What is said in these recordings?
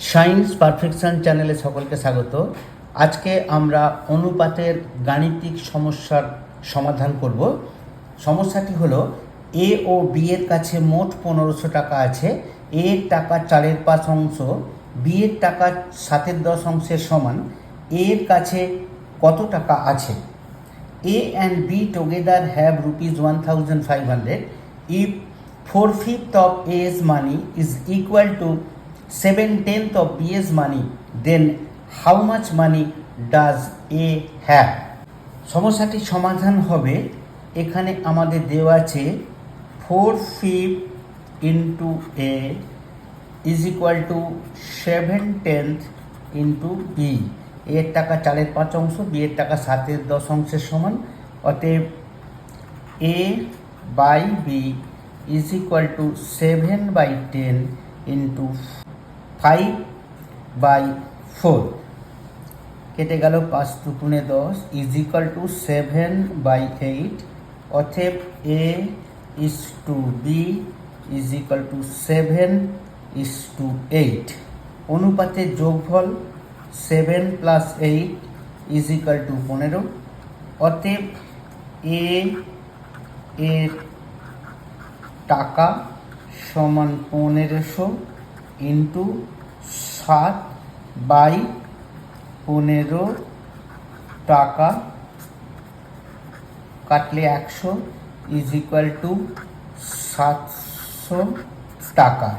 Science perfection চ্যানেলে সকলকে স্বাগত। আজকে আমরা অনুপাতের গাণিতিক সমস্যার সমাধান করব। সমস্যাটি হলো এ ও বি এর কাছে মোট পনেরোশো টাকা আছে। এ এর টাকা চারের পাঁচ অংশ বি এর টাকা সাতের দশ অংশের সমান এ এর কাছে কত টাকা আছে? A and B together have rupees 1500 if 4 fifth of A's money is equal to 7 tenth of B's money, then how much money does A have? সমস্যাটি সমাধান হবে। এখানে আমাদের দেওয়া আছে four fifth into A is equal to seven tenth into B এর টাকা চারের পাঁচ অংশ বি এর টাকা সাতের দশ অংশের সমান। অতএব A by B is equal to seven by ten into five by four কেটে গেল পাঁচ দুগুণে দশ is equal to seven by eight অতএব A is to B is equal to seven is to eight অনুপাতের যোগফল seven plus eight is equal to পনেরো। অতএব এ এর টাকা সমান পনেরোশো। ইন্টু সাত বাই পনেরো টাকা কাটলে একশো ইজ ইকুয়াল টু সাতশো টাকা।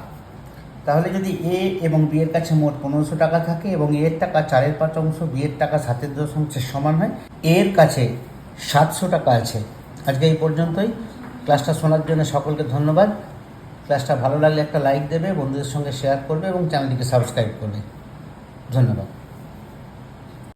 তাহলে যদি এ এবং বি এর কাছে মোট পনেরোশো টাকা থাকে এবং এর টাকা চারের পাঁচ অংশ বি এর টাকা সাতের দশ অংশের সমান হয় এর কাছে সাতশো টাকা আছে। আজকে এই পর্যন্তই। ক্লাসটা শোনার জন্য সকলকে ধন্যবাদ। ক্লাসটা ভালো লাগলে একটা লাইক দেবে, বন্ধুদের সঙ্গে শেয়ার করবে এবং চ্যানেলটিকে সাবস্ক্রাইব করবে। ধন্যবাদ।